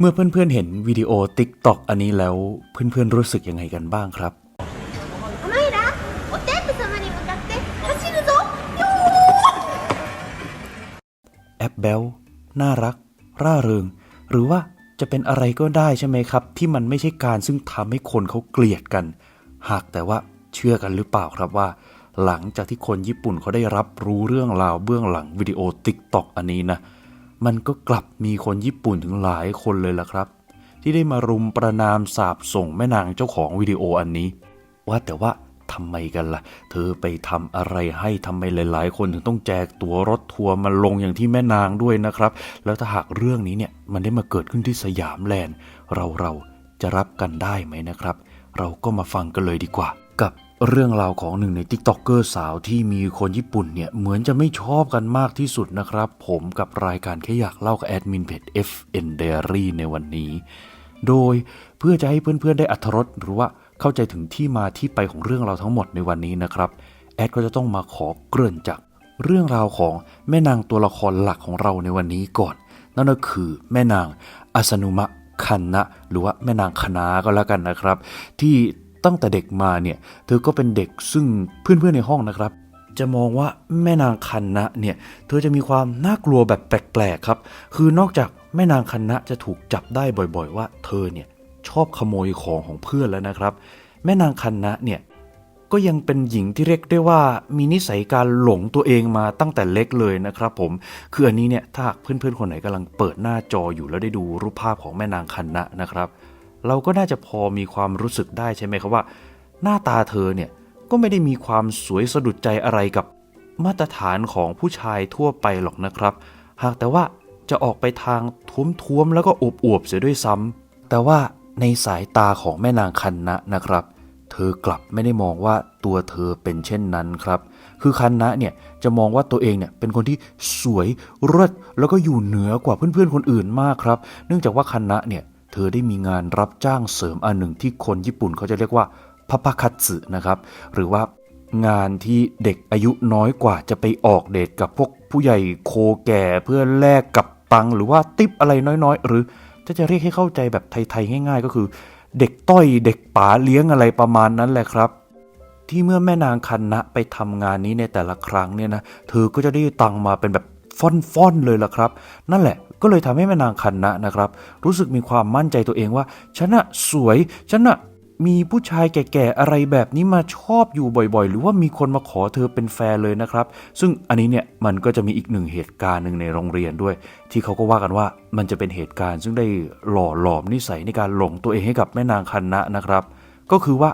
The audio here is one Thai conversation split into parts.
เมื่อเพื่อนๆเห็นวิดีโอ Tik t o อกอันนี้แล้วเพื่อนๆรู้สึกยังไงกันบ้างครับ แอปเบลน่ารัก ร่าเริง หรือว่าจะเป็นอะไรก็ได้ใช่ไหมครับ ที่มันไม่ใช่การซึ่งทำให้คนเขาเกลียดกัน หากแต่ว่าเชื่อกันหรือเปล่าครับว่า หลังจากที่คนญี่ปุ่นเขาได้รับรู้เรื่องราวเบื้องหลังวิดีโอ Tik t o อกอันนี้นะเมันก็กลับมีคนญี่ปุ่นถึงหลายคนเลยล่ะครับ ที่ได้มารุมประนามสาบส่งแม่นางเจ้าของวิดีโออันนี้ ว่าแต่ว่าทำไมกันล่ะ เธอไปทำอะไรให้ทำไมหลาย ๆ คนถึงต้องแจกตั๋วรถทัวร์มาลงอย่างที่แม่นางด้วยนะครับ แล้วถ้าหากเรื่องนี้เนี่ยมันได้มาเกิดขึ้นที่สยามแลนด์ เราเราจะรับกันได้ไหมนะครับ เราก็มาฟังกันเลยดีกว่า กับ เรื่องราวของหนึ่งใน t ิ k t o k เกอร์สาวที่มีคนญี่ปุ่นเนี่ย เหมือนจะไม่ชอบกันมากที่สุดนะครับ ผมกับรายการแค่อยากเล่ากับแอดมินเพจ FN Diary ในวันนี้ โดยเพื่อจะให้เพื่อนๆได้อัธรสหรือว่าเข้าใจถึงที่มาที่ไปของเรื่องราวทั้งหมดในวันนี้นะครับ แอดก็จะต้องมาขอเกริ่นจากเรื่องราวของแม่นางตัวละครหลักของเราในวันนี้ก่อน นั่นก็คือแม่นางอาสนุมะคันนะหรือว่าแม่นางคณาก็แล้วกันนะครับ ที่ ตั้งแต่เด็กมาเนี่ยเธอก็เป็นเด็กซึ่งเพื่อนๆในห้องนะครับ จะมองว่าแม่นางคันนะเนี่ยเธอจะมีความน่ากลัวแบบแปลกๆครับ คือนอกจากแม่นางคันนะจะถูกจับได้บ่อยๆ ว่าเธอเนี่ยชอบขโมยของของเพื่อนแล้วนะครับ แม่นางคันนะเนี่ยก็ยังเป็นหญิงที่เรียกได้ว่ามีนิสัยการหลงตัวเองมาตั้งแต่เล็กเลยนะครับผม คืออันนี้เนี่ยถ้าเพื่อนๆคนไหนกำลังเปิดหน้าจออยู่แล้วได้ดูรูปภาพของแม่นางคันนะนะครับ เราก็น่าจะพอมีความรู้สึกได้ใช่ไหมครับว่า หน้าตาเธอเนี่ยก็ไม่ได้มีความสวยสะดุดใจอะไรกับมาตรฐานของผู้ชายทั่วไปหรอกนะครับ หากแต่ว่าจะออกไปทางท้วมๆแล้วก็อวบๆเสียด้วยซ้ำแต่ว่าในสายตาของแม่นางคันนะนะครับ เธอกลับไม่ได้มองว่าตัวเธอเป็นเช่นนั้นครับ คือคันนะเนี่ยจะมองว่าตัวเองเนี่ยเป็นคนที่สวยเลิศแล้วก็อยู่เหนือกว่าเพื่อนๆคนอื่นมากครับ เนื่องจากว่าคันนะเนี่ย เธอได้มีงานรับจ้างเสริมอันหนึ่งที่คนญี่ปุ่นเขาจะเรียกว่าพัปคัตสึนะครับ หรือว่างานที่เด็กอายุน้อยกว่าจะไปออกเดทกับพวกผู้ใหญ่โคแก่เพื่อแลกกับตังหรือว่าติปอะไรน้อยๆ หรือถ้าจะเรียกให้เข้าใจแบบไทยๆง่ายๆ ก็คือ เด็กต้อยเด็กป๋าเลี้ยงอะไรประมาณนั้นแหละครับ ที่เมื่อแม่นางคันนะไปทำงานนี้ในแต่ละครั้งเนี่ยนะเธอก็จะได้ตังมาเป็นแบบ ฟ่อนๆเลยล่ะครับ นั่นแหละก็เลยทำให้แม่นางคันนะนะครับ รู้สึกมีความมั่นใจตัวเองว่าฉันน่ะสวยฉันน่ะมีผู้ชายแก่ๆอะไรแบบนี้มาชอบอยู่บ่อยๆ หรือว่ามีคนมาขอเธอเป็นแฟนเลยนะครับ ซึ่งอันนี้เนี่ยมันก็จะมีอีกหนึ่งเหตุการณ์หนึ่งในโรงเรียนด้วย ที่เขาก็ว่ากันว่ามันจะเป็นเหตุการณ์ ซึ่งได้หล่อหลอมนิสัยในการหลงตัวเองให้กับแม่นางคันนะนะครับ ก็คือว่า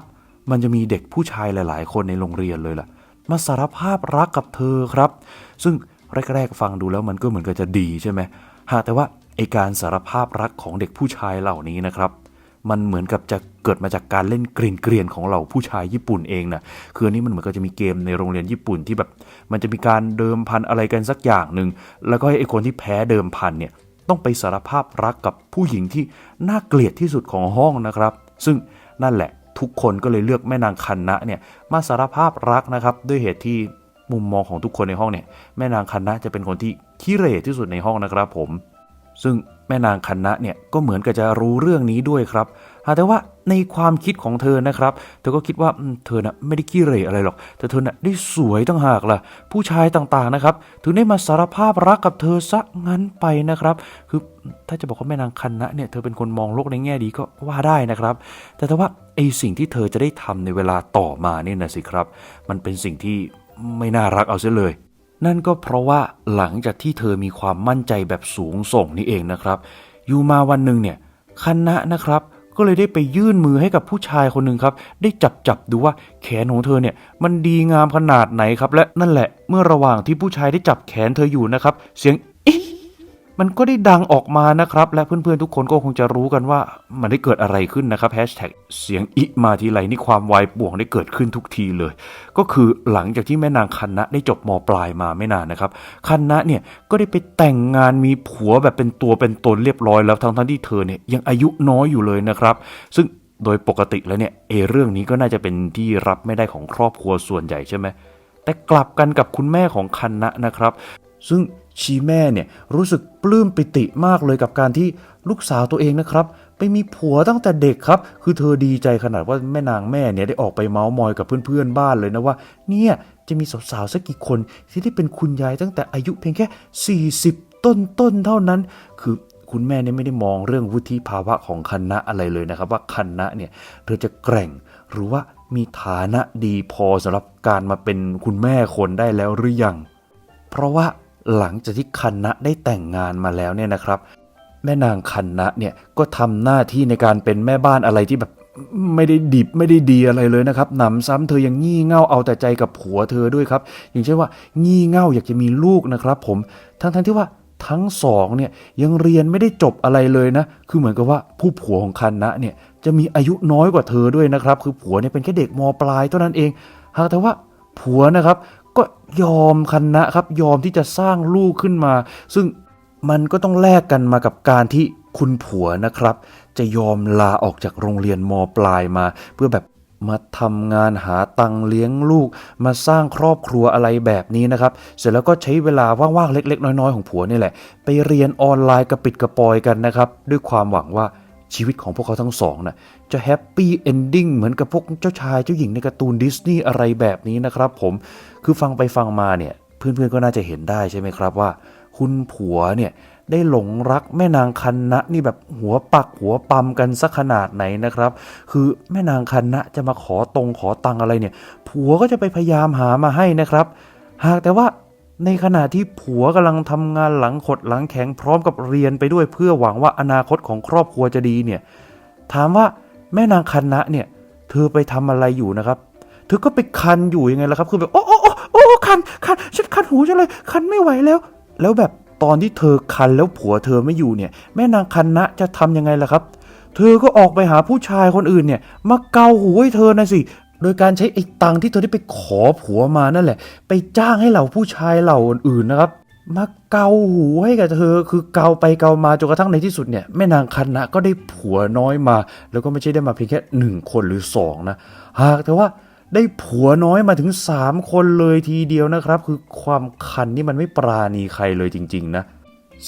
มันจะมีเด็กผู้ชายหลาย ๆ คนในโรงเรียนเลยล่ะ มาสารภาพรักกับเธอครับ ซึ่ง แรก ๆ ฟังดูแล้วมันก็เหมือนกับจะดีใช่ไหมหากแต่ว่าไอการสารภาพรักของเด็กผู้ชายเหล่านี้นะครับ มันเหมือนกับจะเกิดมาจากการเล่นกรีนเกรียนๆของเหล่าผู้ชายญี่ปุ่นเองนะคืออันนี้มันเหมือนกับจะมีเกมในโรงเรียนญี่ปุ่นที่แบบ มันจะมีการเดิมพันอะไรกันสักอย่างหนึ่งแล้วก็ให้ไอคนที่แพ้เดิมพันเนี่ยต้องไปสารภาพรักกับผู้หญิงที่น่าเกลียดที่สุดของห้องนะครับ ซึ่งนั่นแหละทุกคนก็เลยเลือกแม่นางคันนะเนี่ยมาสารภาพรักนะครับ ด้วยเหตุที่ มุมมองของทุกคนในห้องเนี่ยแม่นางคันนะจะเป็นคนที่ขี้เหร่ที่สุดในห้องนะครับผม ซึ่งแม่นางคันนะเนี่ยก็เหมือนกับจะรู้เรื่องนี้ด้วยครับแต่ว่าในความคิดของเธอนะครับ เธอก็คิดว่าเธอน่ะไม่ได้ขี้เหร่อะไรหรอก แต่เธอน่ะได้สวยตั้งหากล่ะ ผู้ชายต่างๆนะครับ ถึงได้มาสารภาพรักกับเธอซะงั้นไปนะครับ คือถ้าจะบอกว่าแม่นางคันนะเนี่ย เธอเป็นคนมองโลกในแง่ดีก็ว่าได้นะครับ แต่แต่ว่าไอสิ่งที่เธอจะได้ทำในเวลาต่อมาเนี่ยนะสิครับ มันเป็นสิ่งที่ ไม่น่ารักเอาเสียเลย นั่นก็เพราะว่าหลังจากที่เธอมีความมั่นใจแบบสูงส่งนี่เองนะครับ อยู่มาวันหนึ่งเนี่ยคณะนะครับก็เลยได้ไปยื่นมือให้กับผู้ชายคนหนึ่งครับ ได้จับจับดูว่าแขนของเธอเนี่ยมันดีงามขนาดไหนครับ และนั่นแหละเมื่อระหว่างที่ผู้ชายได้จับแขนเธออยู่นะครับ เสียง มันก็ได้ดังออกมานะครับ และเพื่อนๆทุกคนก็คงจะรู้กันว่ามันได้เกิดอะไรขึ้นนะครับแฮชแท็กเสียงอิมาทีไรนี่ความวายป่วงได้เกิดขึ้นทุกทีเลย ก็คือหลังจากที่แม่นางคันนะได้จบมปลายมาไม่นานนะครับคันนะเนี่ยก็ได้ไปแต่งงานมีผัวแบบเป็นตัวเป็นตนเรียบร้อยแล้วทั้งทั้งที่เธอเนี่ยยังอายุน้อยอยู่เลยนะครับ ซึ่งโดยปกติแล้วเนี่ยเอเรื่องนี้ก็น่าจะเป็นที่รับไม่ได้ของครอบครัวส่วนใหญ่ใช่ไหมแต่กลับกันกับคุณแม่ของคันนะนะครับ ซึ่ง ชีแม่เนี่ยรู้สึกปลื้มปิติมากเลยกับการที่ลูกสาวตัวเองนะครับ ไปมีผัวตั้งแต่เด็กครับ คือเธอดีใจขนาดว่าแม่นางแม่เนี่ยได้ออกไปเมาส์มอยกับเพื่อนๆบ้านเลยนะว่า เนี่ยจะมีสาวๆสักกี่คนที่ได้เป็นคุณยายตั้งแต่อายุเพียงแค่ 40 ต้นๆเท่านั้น คือคุณแม่เนี่ยไม่ได้มองเรื่องวุฒิภาวะของคณะอะไรเลยนะครับ ว่าคณะเนี่ยเธอจะแกร่งหรือว่ามีฐานะดีพอสำหรับการมาเป็นคุณแม่คนได้แล้วหรือยัง เพราะว่า หลังจากที่คันนะได้แต่งงานมาแล้วเนี่ยนะครับ แม่นางคันนะเนี่ยก็ทำหน้าที่ในการเป็นแม่บ้านอะไรที่แบบไม่ได้ดิบไม่ได้ดีอะไรเลยนะครับหนำซ้ำเธอยังงี่เง่าเอาแต่ใจกับผัวเธอด้วยครับ อย่างเช่นว่า งี่เง่าอยากจะมีลูกนะครับ ผมทั้งทั้งๆที่ว่าทั้งสองเนี่ยยังเรียนไม่ได้จบอะไรเลยนะ คือเหมือนกับว่าผู้ผัวของคันนะเนี่ยจะมีอายุน้อยกว่าเธอด้วยนะครับ คือผัวเนี่ยเป็นแค่เด็กมปลายเท่านั้นเอง หากแต่ว่าผัวนะครับ ก็ยอมคันนะครับยอมที่จะสร้างลูกขึ้นมา ซึ่งมันก็ต้องแลกกันมากับการที่คุณผัวนะครับ จะยอมลาออกจากโรงเรียนมปลายมา เพื่อแบบมาทำงานหาตังเลี้ยงลูก มาสร้างครอบครัวอะไรแบบนี้นะครับ เสร็จแล้วก็ใช้เวลาว่างๆเล็ก ๆ น้อย ๆ ของผัวนี่แหละ ไปเรียนออนไลน์กระปิดกระปอยกันนะครับ ด้วยความหวังว่าชีวิตของพวกเขาทั้งสองน่ะจะแฮปปี้เอนดิ้งเหมือนกับพวกเจ้าชายเจ้าหญิงในการ์ตูนดิสนีย์อะไรแบบนี้นะครับผม คือฟังไปฟังมาเนี่ยเพื่อนๆก็น่าจะเห็นได้ใช่ไหมครับว่า คุณผัวเนี่ยได้หลงรักแม่นางคันนะนี่แบบหัวปักหัวปั๊มกันสักขนาดไหนนะครับ คือแม่นางคันนะจะมาขอตรงขอตังอะไรเนี่ย ผัวก็จะไปพยายามหามาให้นะครับ หากแต่ว่าในขณะที่ผัวกำลังทำงานหลังขดหลังแข็งพร้อมกับเรียนไปด้วยเพื่อหวังว่าอนาคตของครอบครัวจะดีเนี่ย ถามว่าแม่นางคันนะเนี่ย เธอไปทำอะไรอยู่นะครับ เธอก็ไปคันอยู่ยังไงล่ะครับ คือแบบโอ้โอ้โอ้โอ้ คันคันฉันคันหูจังเลย คันไม่ไหวแล้ว แล้วแบบตอนที่เธอคันแล้วผัวเธอไม่อยู่เนี่ย แม่นางคันนะจะทำยังไงล่ะครับ เธอก็ออกไปหาผู้ชายคนอื่นเนี่ย มาเกาหูให้เธอนะสิโดยการใช้ไอ้ตังที่เธอได้ไปขอผัวมานั่นแหละ ไปจ้างให้เหล่าผู้ชายเหล่าอื่นนะครับ มาเกาหูให้กับเธอ คือเกาไปเกามาจนกระทั่งในที่สุดเนี่ยแม่นางคันนะก็ได้ผัวน้อยมา แล้วก็ไม่ใช่ได้มาเพียงแค่หนึ่งคนหรือสองนะ หากแต่ว่า ได้ผัวน้อยมาถึง 3 คนเลยทีเดียวนะครับ คือความคันนี่มันไม่ปราณีใครเลยจริง ๆ นะ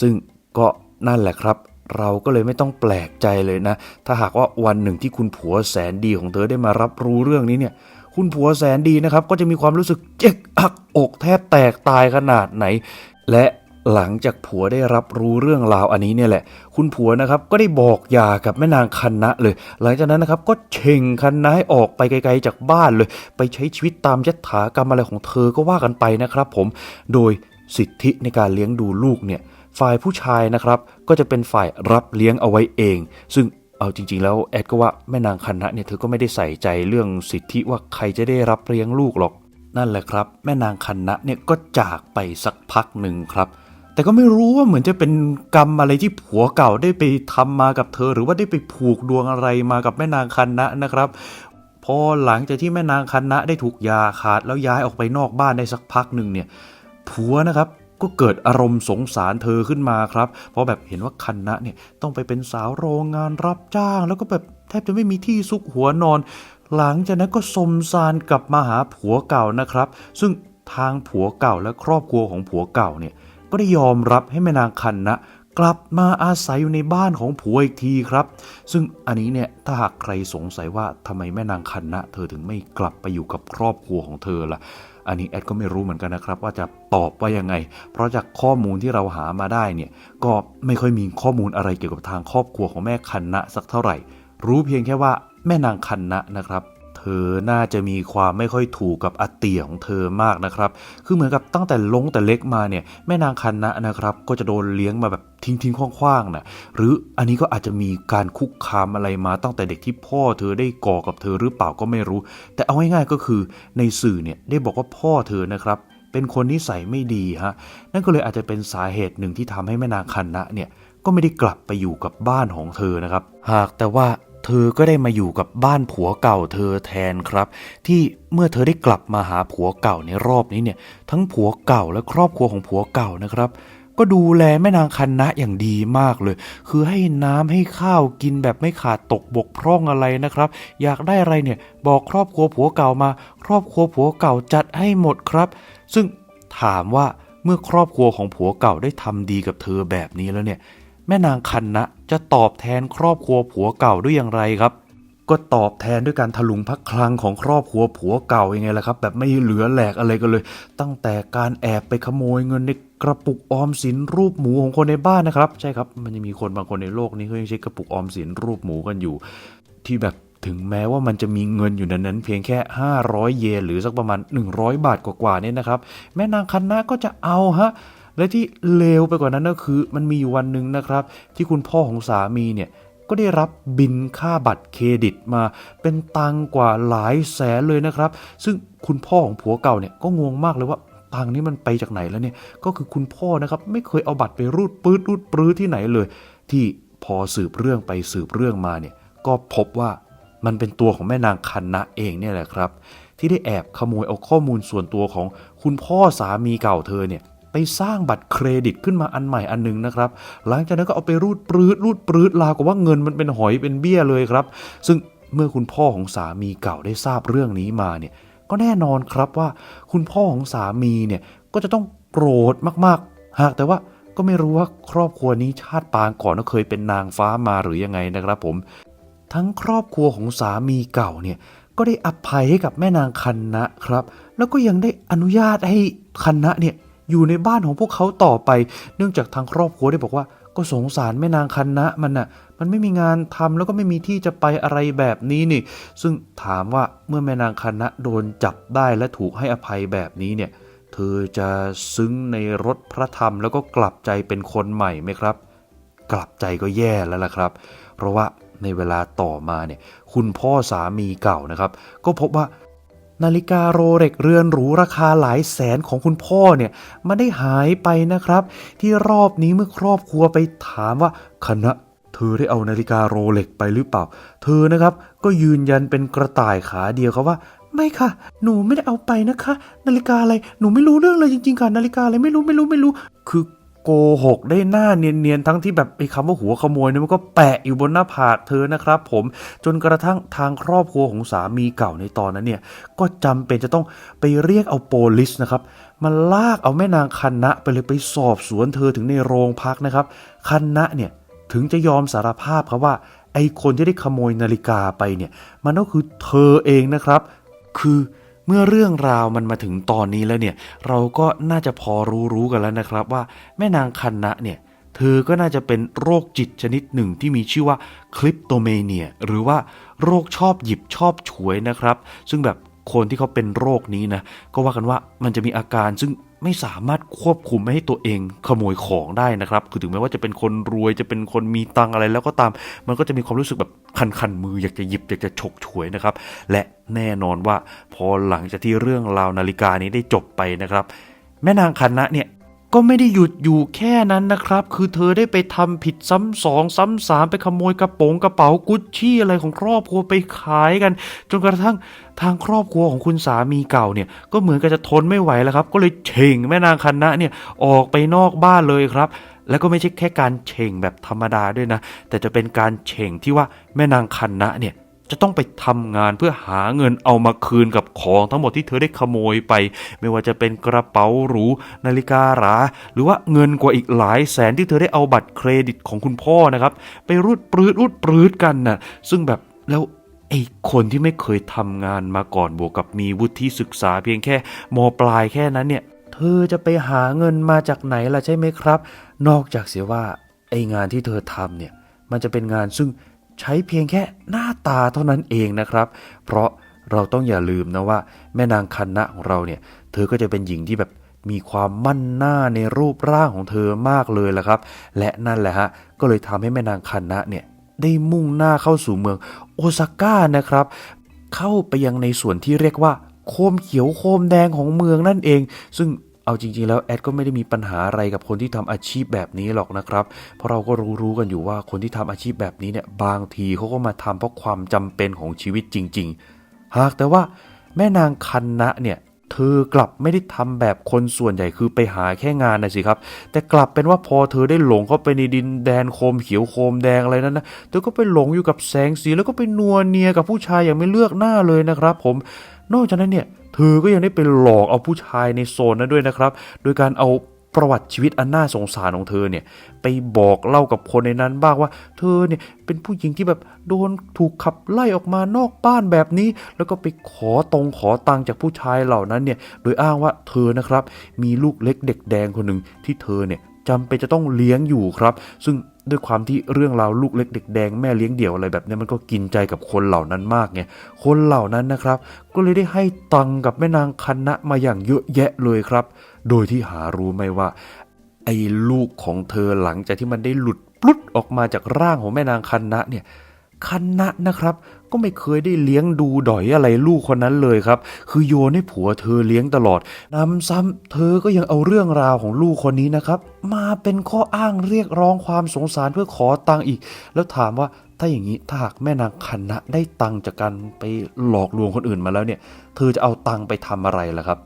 ซึ่งก็นั่นแหละครับ เราก็เลยไม่ต้องแปลกใจเลยนะ ถ้าหากว่าวันหนึ่งที่คุณผัวแสนดีของเธอได้มารับรู้เรื่องนี้เนี่ย คุณผัวแสนดีนะครับ ก็จะมีความรู้สึกเจ็กอักอกแทบแตกตายขนาดไหน และ หลังจากผัวได้รับรู้เรื่องราวอันนี้เนี่ยแหละ คุณผัวนะครับก็ได้บอกยากับแม่นางคันนะเลย หลังจากนั้นนะครับก็เช่งคันนะให้ออกไปไกลๆจากบ้านเลย ไปใช้ชีวิตตามยถากรรมอะไรของเธอก็ว่ากันไปนะครับผม โดยสิทธิในการเลี้ยงดูลูกเนี่ยฝ่ายผู้ชายนะครับก็จะเป็นฝ่ายรับเลี้ยงเอาไว้เอง ซึ่งเอาจริง ๆ แล้วแอดก็ว่าแม่นางคันนะเนี่ยเธอก็ไม่ได้ใส่ใจเรื่องสิทธิว่าใครจะได้รับเลี้ยงลูกหรอกนั่นแหละครับ แม่นางคันนะเนี่ยก็จากไปสักพักหนึ่งครับ แต่ก็ไม่รู้ว่าเหมือนจะเป็นกรรมอะไรที่ผัวเก่าได้ไปทำมากับเธอ หรือว่าได้ไปผูกดวงอะไรมากับแม่นางคันนะนะครับพอหลังจากที่แม่นางคันนะได้ถูกยาขาดแล้วย้ายออกไปนอกบ้านได้สักพักหนึ่งเนี่ยผัวนะครับก็เกิดอารมณ์สงสารเธอขึ้นมาครับ เพราะแบบเห็นว่าคันนะเนี่ยต้องไปเป็นสาวโรงงานรับจ้าง แล้วก็แบบแทบจะไม่มีที่ซุกหัวนอน หลังจากนั้นก็สมซานกลับมาหาผัวเก่านะครับ ซึ่งทางผัวเก่าและครอบครัวของผัวเก่าเนี่ย ก็ได้ยอมรับให้แม่นางคันนะกลับมาอาศัยอยู่ในบ้านของผัวอีกทีครับ ซึ่งอันนี้เนี่ยถ้าหากใครสงสัยว่าทำไมแม่นางคันนะเธอถึงไม่กลับไปอยู่กับครอบครัวของเธอล่ะ อันนี้แอดก็ไม่รู้เหมือนกันนะครับ ว่าจะตอบว่ายังไง เพราะจากข้อมูลที่เราหามาได้เนี่ยก็ไม่ค่อยมีข้อมูลอะไรเกี่ยวกับทางครอบครัวของแม่คันนะสักเท่าไหร่ รู้เพียงแค่ว่าแม่นางคันนะนะครับ อน่าจะมีความไม่ค่อยถูกกับอเตี่ยของเธอมากนะครับ คือเหมือนกับตั้งแต่ลงแต่เล็กมาเนี่ยแม่นางคันนะนะครับ ก็จะโดนเลี้ยงมาแบบทิ้งทิ้งคว้างๆนะหรืออันนี้ก็อาจจะมีการคุกคามอะไรมาตั้งแต่เด็กที่พ่อเธอได้ก่อกับเธอหรือเปล่าก็ไม่รู้ แต่เอาง่ายๆก็คือในสื่อเนี่ยได้บอกว่าพ่อเธอนะครับเป็นคนนิสัยไม่ดีฮะนั่นก็เลยอาจจะเป็นสาเหตุหนึ่งที่ทำให้แม่นางคันนะเนี่ยก็ไม่ได้กลับไปอยู่กับบ้านของเธอนะครับ หากแต่ว่า เธอก็ได้มาอยู่กับบ้านผัวเก่าเธอแทนครับ ที่เมื่อเธอได้กลับมาหาผัวเก่าในรอบนี้เนี่ย ทั้งผัวเก่าและครอบครัวของผัวเก่านะครับ ก็ดูแลแม่นางคันนะอย่างดีมากเลย คือให้น้ำให้ข้าวกินแบบไม่ขาดตกบกพร่องอะไรนะครับ อยากได้อะไรเนี่ยบอกครอบครัวผัวเก่ามา ครอบครัวผัวเก่าจัดให้หมดครับ ซึ่งถามว่าเมื่อครอบครัวของผัวเก่าได้ทำดีกับเธอแบบนี้แล้วเนี่ยแม่นางคันนะ จะตอบแทนครอบครัวผัวเก่าด้วยอย่างไรครับ ก็ตอบแทนด้วยการถลุงพักคลังของครอบครัวผัวเก่ายังไงล่ะครับ แบบไม่เหลือแหลกอะไรกันเลย ตั้งแต่การแอบไปขโมยเงินในกระปุกออมสินรูปหมูของคนในบ้านนะครับ ใช่ครับ มันจะมีคนบางคนในโลกนี้เขายังใช้กระปุกออมสินรูปหมูกันอยู่ ที่แบบถึงแม้ว่ามันจะมีเงินอยู่ในนั้นเพียงแค่ 500 เยนหรือสักประมาณ 100 บาทกว่าๆเนี่ยนะครับ แม่นางคันนะก็จะเอาฮะ และที่เลวไปกว่านั้นก็คือ มันมีอยู่วันหนึ่งนะครับ ที่คุณพ่อของสามีเนี่ยก็ได้รับบินค่าบัตรเครดิตมา เป็นตังกว่าหลายแสนเลยนะครับ ซึ่งคุณพ่อของผัวเก่าเนี่ยก็งงมากเลยว่าตังนี้มันไปจากไหนแล้วเนี่ยก็คือคุณพ่อนะครับไม่เคยเอาบัตรไปรูดปื๊ดรูดปรื้ดที่ไหนเลย ที่พอสืบเรื่องไปสืบเรื่องมาเนี่ยก็พบว่ามันเป็นตัวของแม่นางคันนะเองเนี่ยแหละครับ ที่ได้แอบขโมยเอาข้อมูลส่วนตัวของคุณพ่อสามีเก่าเธอเนี่ย ไปสร้างบัตรเครดิตขึ้นมาอันใหม่อันหนึงนะครับ หลังจากนั้นก็เอาไปรูดปรืดรูดปรืดลาวกับว่าเงินมันเป็นหอยเป็นเบี้ยเลยครับ ซึ่งเมื่อคุณพ่อของสามีเก่าได้ทราบเรื่องนี้มาเนี่ยก็แน่นอนครับว่าคุณพ่อของสามีเนี่ยก็จะต้องโกรธมากๆ หากแต่ว่าก็ไม่รู้ว่าครอบครัวนี้ชาติปางก่อนเคยเป็นนางฟ้ามาหรือยังไงนะครับผม ทั้งครอบครัวของสามีเก่าเนี่ยก็ได้อภัยให้กับแม่นางคันนะครับ แล้วก็ยังได้อนุญาตให้คันนะเนี่ย อยู่ในบ้านของพวกเขาต่อไป เนื่องจากทางครอบครัวได้บอกว่า ก็สงสารแม่นางคันนะมันน่ะ มันไม่มีงานทำแล้วก็ไม่มีที่จะไปอะไรแบบนี้นี่ ซึ่งถามว่าเมื่อแม่นางคันนะโดนจับได้และถูกให้อภัยแบบนี้เนี่ย เธอจะซึ้งในรถพระธรรมแล้วก็กลับใจเป็นคนใหม่ไหมครับ กลับใจก็แย่แล้วล่ะครับ เพราะว่าในเวลาต่อมาเนี่ย คุณพ่อสามีเก่านะครับ ก็พบว่า นาฬิกาโรเล็กเรือนหรูราคาหลายแสนของคุณพ่อเนี่ยมันได้หายไปนะครับ ที่รอบนี้เมื่อครอบครัวไปถามว่าคณะเธอได้เอานาฬิกาโรเล็กไปหรือเปล่า เธอนะครับก็ยืนยันเป็นกระต่ายขาเดียวครับว่า ไม่ค่ะ หนูไม่ได้เอาไปนะคะ นาฬิกาอะไรหนูไม่รู้เรื่องเลยจริงๆค่ะนาฬิกาอะไรไม่รู้ไม่รู้ไม่รู้ คือ โกหกได้หน้าเนียนๆทั้งที่แบบไอ้คำว่าหัวขโมยเนี่ยมันก็แปะอยู่บนหน้าผากเธอนะครับ ผมจนกระทั่งทางครอบครัวของสามีเก่าในตอนนั้นเนี่ยก็จำเป็นจะต้องไปเรียกเอาโปลิสนะครับมาลากเอาแม่นางคันนะไปเลยไปสอบสวนเธอถึงในโรงพักนะครับคันนะเนี่ยถึงจะยอมสารภาพครับว่า ไอ้คนที่ได้ขโมยนาฬิกาไปเนี่ยมันก็คือเธอเองนะครับ คือ เมื่อเรื่องราวมันมาถึงตอนนี้แล้วเนี่ย เราก็น่าจะพอรู้รู้กันแล้วนะครับว่าแม่นางคันนะเนี่ยเธอก็น่าจะเป็นโรคจิตชนิดหนึ่งที่มีชื่อว่าคลิปโตเมเนีย หรือว่าโรคชอบหยิบชอบฉวยนะครับ ซึ่งแบบ คนที่เขาเป็นโรคนี้นะก็ว่ากันว่ามันจะมีอาการซึ่งไม่สามารถควบคุมไม่ให้ตัวเองขโมยของได้นะครับ คือถึงแม้ว่าจะเป็นคนรวยจะเป็นคนมีตังอะไรแล้วก็ตาม มันก็จะมีความรู้สึกแบบคันคันมืออยากจะหยิบอยากจะฉกฉวยนะครับ และแน่นอนว่าพอหลังจากที่เรื่องราวนาฬิกานี้ได้จบไปนะครับ แม่นางคันนะเนี่ย ก็ไม่ได้หยุดอยู่แค่นั้นนะครับ คือเธอได้ไปทำผิดซ้ำสองซ้ำสามไปขโมยกระโปรงกระเป๋ากุชชี่อะไรของครอบครัวไปขายกัน จนกระทั่งทางครอบครัวของคุณสามีเก่าเนี่ยก็เหมือนกับจะทนไม่ไหวแล้วครับ ก็เลยเฉ่งแม่นางคันนะเนี่ยออกไปนอกบ้านเลยครับ แล้วก็ไม่ใช่แค่การเฉ่งแบบธรรมดาด้วยนะ แต่จะเป็นการเฉ่งที่ว่าแม่นางคันนะเนี่ย จะต้องไปทำงานเพื่อหาเงินเอามาคืนกับของทั้งหมดที่เธอได้ขโมยไป ไม่ว่าจะเป็นกระเป๋าหรูนาฬิกาหราหรือว่าเงินกว่าอีกหลายแสนที่เธอได้เอาบัตรเครดิตของคุณพ่อนะครับ ไปรูดปรืดรูดปรืดกันน่ะซึ่งแบบแล้วไอ้คนที่ไม่เคยทำงานมาก่อนบวกกับมีวุฒิศึกษาเพียงแค่มปลายแค่นั้นเนี่ย เธอจะไปหาเงินมาจากไหนล่ะใช่ไหมครับ นอกจากเสียว่าไอ้งานที่เธอทำเนี่ย มันจะเป็นงานซึ่ง ใช้เพียงแค่หน้าตาเท่านั้นเองนะครับ เพราะเราต้องอย่าลืมนะว่า แม่นางคันนะของเราเนี่ย เธอก็จะเป็นหญิงที่แบบมีความมั่นหน้าในรูปร่างของเธอมากเลยละครับ และนั่นแหละฮะก็เลยทำให้แม่นางคันนะเนี่ยได้มุ่งหน้าเข้าสู่เมืองโอซาก้านะครับ เข้าไปยังในส่วนที่เรียกว่าโคมเขียวโคมแดงของเมืองนั่นเอง ซึ่ง เอาจริง ๆ แล้วแอดก็ไม่ได้มีปัญหาอะไรกับคนที่ทำอาชีพแบบนี้หรอกนะครับ เพราะเราก็รู้ๆกันอยู่ว่าคนที่ทำอาชีพแบบนี้เนี่ยบางทีเขาก็มาทำเพราะความจำเป็นของชีวิตจริง ๆ หากแต่ว่าแม่นางคันนะเนี่ยเธอกลับไม่ได้ทำแบบคนส่วนใหญ่คือไปหาแค่งานนะสิครับ แต่กลับเป็นว่าพอเธอได้หลงเข้าไปในดินแดนโคมเขียวโคมแดงอะไรนั้นนะเธอก็ไปหลงอยู่กับแสงสีแล้วก็ไปนัวเนียกับผู้ชายอย่างไม่เลือกหน้าเลยนะครับ ผม นอกจากนั้นเนี่ยเธอก็ยังได้ไปหลอกเอาผู้ชายในโซนนั้นด้วยนะครับ โดยการเอาประวัติชีวิตอันน่าสงสารของเธอเนี่ยไปบอกเล่ากับคนในนั้นบ้างว่า เธอเนี่ยเป็นผู้หญิงที่แบบโดนถูกขับไล่ออกมานอกบ้านแบบนี้ แล้วก็ไปขอตรงขอตังจากผู้ชายเหล่านั้นเนี่ยโดยอ้างว่าเธอนะครับมีลูกเล็กเด็กแดงคนหนึ่งที่เธอเนี่ยจำเป็นจะต้องเลี้ยงอยู่ครับ ซึ่ง ด้วยความที่เรื่องราวลูกเล็กเด็กแดงแม่เลี้ยงเดี่ยวอะไรแบบนี้มันก็กินใจกับคนเหล่านั้นมากไงคนเหล่านั้นนะครับ ก็เลยได้ให้ตังกับแม่นางคันนะมาอย่างเยอะแยะเลยครับ โดยที่หารู้ไม่ว่า ไอ้ลูกของเธอหลังจากที่มันได้หลุดปลุดออกมาจากร่างของแม่นางคันนะเนี่ย คันนะนะครับ ก็ไม่เคยได้เลี้ยงดูดอยอะไรลูกคนนั้นเลยครับ คือโยนให้ผัวเธอเลี้ยงตลอดนำซ้ำเธอก็ยังเอาเรื่องราวของลูกคนนี้นะครับ มาเป็นข้ออ้างเรียกร้องความสงสารเพื่อขอตังค์อีก แล้วถามว่าถ้าอย่างนี้ถ้าหากแม่นางคันนะได้ตังค์จากการไปหลอกลวงคนอื่นมาแล้วเนี่ย เธอจะเอาตังค์ไปทำอะไรล่ะครับ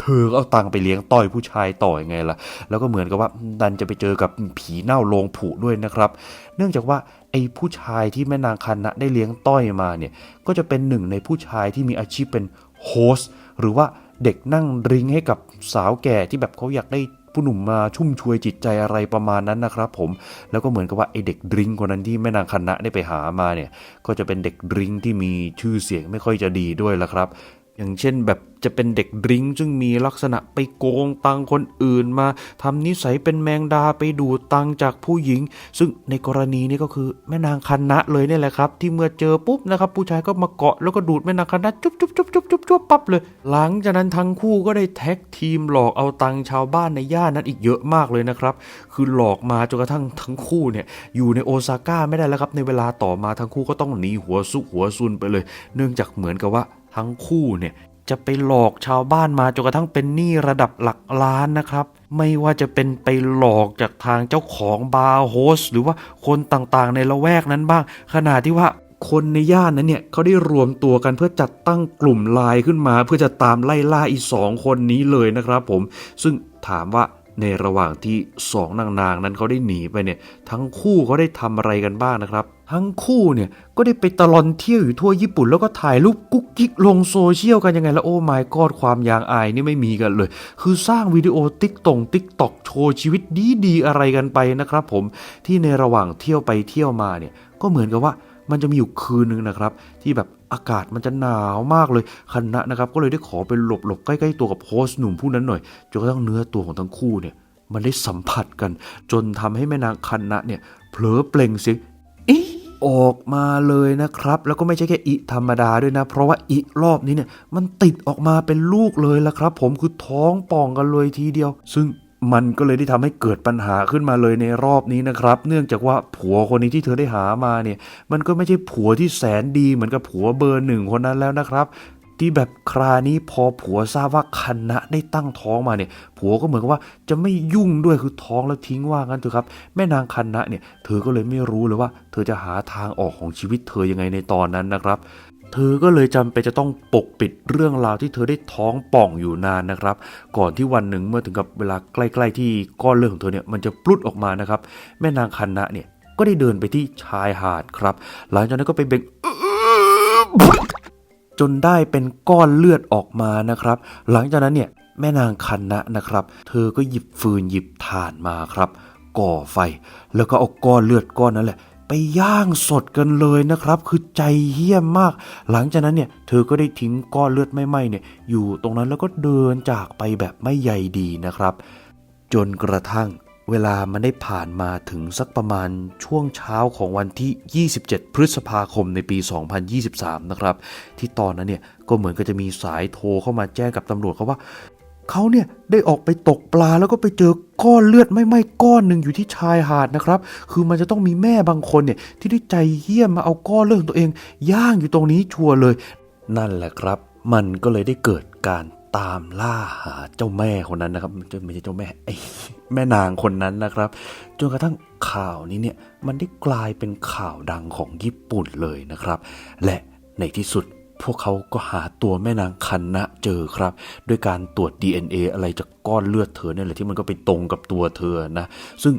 เธอก็เอาตังค์ไปเลี้ยงต่อยผู้ชายต่อยังไงล่ะ แล้วก็เหมือนกับว่าดันจะไปเจอกับผีเน่าโลงผุด้วยนะครับ เนื่องจากว่าไอ้ผู้ชายที่แม่นางคันนะได้เลี้ยงต้อยมาเนี่ย ก็จะเป็นหนึ่งในผู้ชายที่มีอาชีพเป็นโฮสต์หรือว่าเด็กนั่งดริงให้กับสาวแก่ที่แบบเขาอยากได้ผู้หนุ่มมาชุ่มชวยจิตใจอะไรประมาณนั้นนะครับผมแล้วก็เหมือนกับว่าไอ้เด็กดริงคนนั้นที่แม่นางคันนะได้ไปหามาเนี่ย ก็จะเป็นเด็กดริงที่มีชื่อเสียงไม่ค่อยจะดีด้วยละครับ อย่างเช่นแบบจะเป็นเด็กดริงก์ซึ่งมีลักษณะไปโกงตังคนอื่นมาทำนิสัยเป็นแมงดาไปดูดตังจากผู้หญิง ซึ่งในกรณีนี้ก็คือแม่นางคันนะเลยเนี่ยแหละครับ ที่เมื่อเจอปุ๊บนะครับ ผู้ชายก็มาเกาะแล้วก็ดูดแม่นางคันนะจุ๊บจุ๊บจุ๊บจุ๊บจุ๊บจุ๊บปั๊บเลย หลังจากนั้นทั้งคู่ก็ได้แท็กทีมหลอกเอาตังชาวบ้านในย่านนั้นอีกเยอะมากเลยนะครับ คือหลอกมาจนกระทั่งทั้งคู่เนี่ยอยู่ในโอซาก้าไม่ได้แล้วครับในเวลาต่อมาทั้งคู่ก็ต้องหนีหัวซุกหัวซุนไปเลย เนื่องจากเหมือนกับว่า ทั้งคู่เนี่ยจะไปหลอกชาวบ้านมาจนกระทั่งเป็นหนี้ระดับหลักล้านนะครับ ไม่ว่าจะเป็นไปหลอกจากทางเจ้าของบาร์โฮสหรือว่าคนต่างๆ ในละแวกนั้นบ้าง ขนาดที่ว่าคนในย่านนั้นเนี่ยเขาได้รวมตัวกันเพื่อจัดตั้งกลุ่มไลน์ขึ้นมา เพื่อจะตามไล่ล่าอีสองคนนี้เลยนะครับผมซึ่งถามว่า ในระหว่างที่สองนางๆนั้นเขาได้หนีไปเนี่ย ทั้งคู่เขาได้ทำอะไรกันบ้างนะครับ ทั้งคู่เนี่ยก็ได้ไปตลอนเที่ยวอยู่ทั่วญี่ปุ่น แล้วก็ถ่ายรูปกุ๊กกิ๊กลงโซเชียลกันยังไงแล้วโอ้ my god ความยางอายนี่ไม่มีกันเลย คือสร้างวิดีโอติ๊กตงติ๊กตอกโชว์ชีวิตดีๆอะไรกันไปนะครับ ผมที่ในระหว่างเที่ยวไปเที่ยวมาเนี่ยก็เหมือนกับว่า มันจะมีอยู่คืนหนึ่งนะครับ ที่แบบอากาศมันจะหนาวมากเลยคณะนะครับ ก็เลยได้ขอไปหลบๆใกล้ๆตัวกับโฮสต์หนุ่มผู้นั้นหน่อยจนกระทั่งเนื้อตัวของทั้งคู่เนี่ยมันได้สัมผัสกัน จนทำให้แม่นางคันนะเนี่ยเผลอเปล่งเสียงอีออกมาเลยนะครับ แล้วก็ไม่ใช่แค่อีธรรมดาด้วยนะ เพราะว่าอีรอบนี้เนี่ยมันติดออกมาเป็นลูกเลยละครับ ผมคือท้องป่องกันเลยทีเดียว ซึ่ง มันก็เลยได้ทำให้เกิดปัญหาขึ้นมาเลยในรอบนี้นะครับ เนื่องจากว่าผัวคนนี้ที่เธอได้หามาเนี่ย มันก็ไม่ใช่ผัวที่แสนดีเหมือนกับผัวเบอร์หนึ่งคนนั้นแล้วนะครับที่แบบครานี้พอผัวทราบว่าคันนะได้ตั้งท้องมาเนี่ย ผัวก็เหมือนกับว่าจะไม่ยุ่งด้วยคือท้องแล้วทิ้งว่างั้นเถอะครับแม่นางคันนะเนี่ย เธอก็เลยไม่รู้เลยว่า เธอจะหาทางออกของชีวิตเธอยังไงในตอนนั้นนะครับ เธอก็เลยจำเป็นจะต้องปกปิดเรื่องราวที่เธอได้ท้องป่องอยู่นานนะครับ ก่อนที่วันหนึ่งเมื่อถึงกับเวลาใกล้ ๆ ที่ก้อนเลือดของเธอเนี่ยมันจะปลุดออกมานะครับ แม่นางคันนะเนี่ยก็ได้เดินไปที่ชายหาดครับ หลังจากนั้นก็ไปเบ่งจนได้เป็นก้อนเลือดออกมานะครับ หลังจากนั้นเนี่ยแม่นางคันนะนะครับ เธอก็หยิบฟืนหยิบถ่านมาครับ ก่อไฟ แล้วก็เอาก้อนเลือดก้อนนั้นแหละ ไปย่างสดกันเลยนะครับ คือใจเหี้ยมมาก หลังจากนั้นเนี่ยเธอก็ได้ทิ้งก้อนเลือดไม่ไหม้เนี่ยอยู่ตรงนั้นแล้วก็เดินจากไปแบบไม่ใยดีนะครับ จนกระทั่งเวลามันได้ผ่านมาถึงสักประมาณช่วงเช้าของวันที่ 27 พฤษภาคมในปี 2023 นะครับ ที่ตอนนั้นเนี่ยก็เหมือนก็จะมีสายโทรเข้ามาแจ้งกับตำรวจเขาว่า เขาเนี่ยได้ออกไปตกปลาแล้วก็ไปเจอก้อนเลือดไม่ไหม้ก้อนหนึ่งอยู่ที่ชายหาดนะครับ คือมันจะต้องมีแม่บางคนเนี่ยที่ได้ใจเหี้ยมมาเอาก้อนเลือดของตัวเอง ย่างอยู่ตรงนี้ชัวร์เลย นั่นแหละครับ มันก็เลยได้เกิดการตามล่าหาเจ้าแม่คนนั้นนะครับไม่ใช่ไม่ใช่เจ้าแม่ไอ้แม่นางคนนั้นนะครับ จนกระทั่งข่าวนี้เนี่ยมันได้กลายเป็นข่าวดังของญี่ปุ่นเลยนะครับ และในที่สุด พวกเขาก็หาตัวแม่นางคันนะเจอครับ ด้วยการตรวจ DNA อะไรจากก้อนเลือดเธอเนี่ยแหละที่มันก็ไปตรงกับตัวเธอนะ ซึ่ง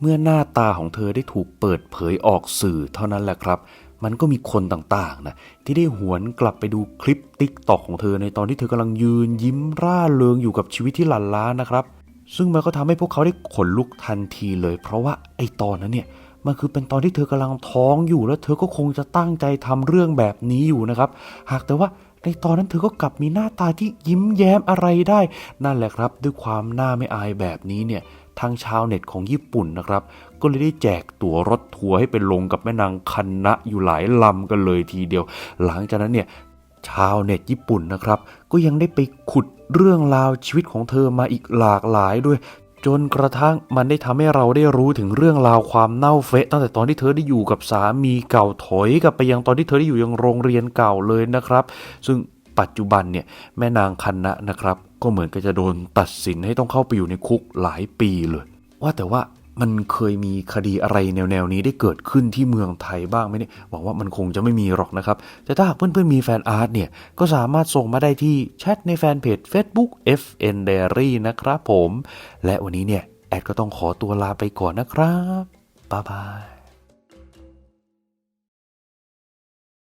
เมื่อหน้าตาของเธอได้ถูกเปิดเผยออกสื่อเท่านั้นแหละครับ มันก็มีคนต่างๆนะที่ได้หวนกลับไปดูคลิปติ๊กตอกของเธอในตอนที่เธอกำลังยืนยิ้มร่าเริงอยู่กับชีวิตที่หลั่นล้านะครับ ซึ่งมันก็ทำให้พวกเขาได้ขนลุกทันทีเลย เพราะว่าไอตอนนั้นเนี่ย มันคือเป็นตอนที่เธอกำลังท้องอยู่แล้ว เธอก็คงจะตั้งใจทำเรื่องแบบนี้อยู่นะครับ หากแต่ว่าในตอนนั้นเธอก็กลับมีหน้าตาที่ยิ้มแย้มอะไรได้ นั่นแหละครับ ด้วยความหน้าไม่อายแบบนี้เนี่ยทางชาวเน็ตของญี่ปุ่นนะครับ ก็เลยได้แจกตั๋วรถทัวร์ให้ไปลงกับแม่นางคันนะอยู่หลายลำกันเลยทีเดียว หลังจากนั้นเนี่ยชาวเน็ตญี่ปุ่นนะครับ ก็ยังได้ไปขุดเรื่องราวชีวิตของเธอมาอีกหลากหลายด้วย จนกระทั่งมันได้ทำให้เราได้รู้ถึงเรื่องราวความเน่าเฟะ ตั้งแต่ตอนที่เธอได้อยู่กับสามีเก่าถอยกลับไปยังตอนที่เธอได้อยู่ยังโรงเรียนเก่าเลยนะครับ ซึ่งปัจจุบันเนี่ยแม่นางคันนะนะครับ ก็เหมือนกับจะโดนตัดสินให้ต้องเข้าไปอยู่ในคุกหลายปีเลย ว่าแต่ว่า มันเคยมีคดีอะไรแนวๆนี้ได้เกิดขึ้นที่เมืองไทยบ้างไหมเนี่ยหวังว่ามันคงจะไม่มีหรอกนะครับ แต่ถ้าหากเพื่อนๆมีแฟนอาร์ตเนี่ย ก็สามารถส่งมาได้ที่แชทในแฟนเพจ Facebook FN Diary นะครับผม และวันนี้เนี่ย แอดก็ต้องขอตัวลาไปก่อนนะครับบ๊ายบาย